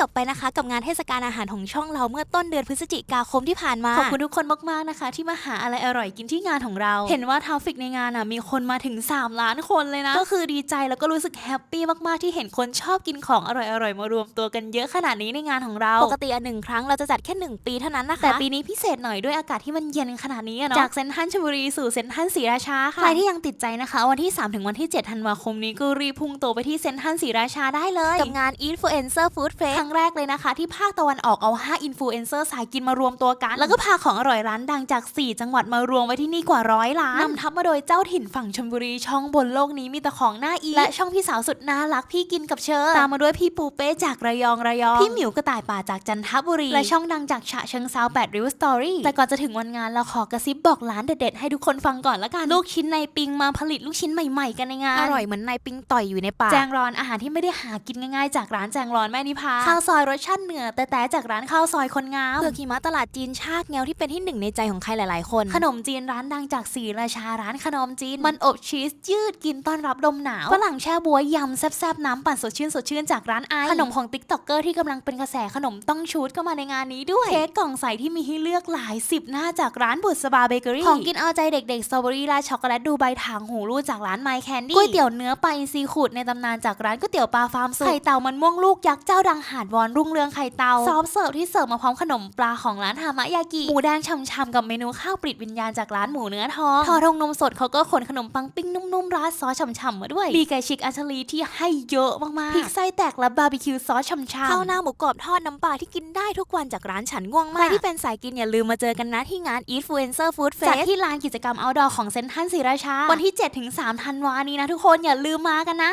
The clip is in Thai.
จบไปนะคะ กับงานเทศกาลอาหารของช่องเราเมื่อต้นเดือนพฤศจิกาคมที่ผ่านมาขอบคุณทุกคนมากๆนะคะ ที่มาหาอะไรอร่อยกินที่งานของเรา เห็นว่าทราฟิกในงานอะมีคนมาถึง 3 ล้านคนเลยนะ ก็คือดีใจแล้วก็รู้สึกแฮปปี้มากๆที่เห็นคนชอบกินของอร่อยๆมารวมตัวกันเยอะขนาดนี้ในงานของเราปกติอันหนึ่งครั้งเราจะจัดแค่หนึ่งปีเท่านั้นนะคะแต่ปีนี้พิเศษหน่อยด้วยอากาศที่มันเย็นขนาดนี้อะเนาะจากเซนทรัลชลบุรีสู่เซนทรัลศรีราชาค่ะใครที่ยังติดใจนะคะ วันที่ 3 ถึงวันที่ 7 ธันวาคมนี้ก็รีบพุ่งตัวไปที่เซนทรัลศรีราชาได้เลยกับงาน Influencer Food ค Fest รั้งแรกเลยนะคะ ที่ภาคตะวันออกเอา 5 อินฟลูเอนเซอร์สายกินมารวมตัวกัน แล้วก็พาของอร่อยร้านดังจาก 4 จังหวัดมารวมไว้ที่นี่กว่าร้อยร้านนำทัพมาโดยเจ้าถิ่นฝั่งชลบุรีช่องบนโลกนี้มีแต่ของน่าอีและช่องพี่สาวสุดน่ารักพี่กินกับเชอตามมาด้วยพี่ปูเป้จากระยองระยองพี่หมิวกระต่ายป่าจากจันทบุรีและช่องดังจากฉะเชิงเซา8ริ้วสตอรี่แต่ก่อนจะถึงวันงานเราขอกระซิบบอกร้านเด็ดๆให้ทุกคนฟังก่อนละกันลูกชิ้นในปิงมาผลิตลูกชิ้นใหม่ๆกันในงานอร่อยเหมือนนายปิงต่อยอยู่ในปากแจงรอนอาหารที่ไม่ได้หากินง่ายๆ จากร้านแจงรอนแม่นิพาข้าวซอยรสชาติเหนือแต่แต่จากร้านข้าวซอยคนงามเผือกหิมะตลาดจีนชากแงวที่เป็นที่หนึ่งในใจของใครหลาย ๆ คน ขนมจีนร้านดังจากศรีราชาร้านขนมจีน มันอบชีสยืดกินต้อนรับลมหนาวฝรั่งแช่บัวยำแซ่บๆน้ำปั่นสดชื่นสดชื่นจากร้านไอขนมของติ๊กต็อกเกอร์ที่กำลังเป็นกระแสขนมต้องชูดเข้ามาในงานนี้ด้วยเค้กกล่องใสที่มีให้เลือกหลายสิบหน้าจากร้านบุษบาเบเกอรี่ของกินเอาใจเด็กๆสตรอเบอรี่ราช็อกโกแลตดูใบถางหูรูดจากร้านไมค์แคนดี้ก๋วยเตี๋ยวเนื้อปลาอินทรีขูดในตำนานจากร้านก๋วยเตี๋ยวปลาฟาร์มสุไข่เต่ามันม่วงลูกยักษ์เจ้าดังหาดวอนรุ่งเรืองไข่เต่าซอฟต์เสิร์ฟที่เสิร์ฟมาพร้อมขนมปลาของร้านฮามะยากิหมูแดงช่ำๆกับเมนูข้าวปริดวิญญาณจากร้านหมูเนื้อทองทอทงนมสดเขาก็ขนขนมปังปิ้งนุ่มๆราดซอสฉ่ำๆมาด้วยมีไก่ชิกอัชลีที่ให้เยอะมากๆพริกไส้แตกและบาร์บีคิวซอสฉ่ำๆข้าวหน้าหมูกรอบทอดน้ำปลาที่กินได้ทุกวันจากร้านฉันง่วงมากใครที่เป็นสายกินอย่าลืมมาเจอกันนะที่งาน Influencer Food จัด Fest ที่ลานกิจกรรม outdoor ของเซนทรัลศรีราชา วันที่ 7-3ธันวานี้นะทุกคนอย่าลืมมากันนะ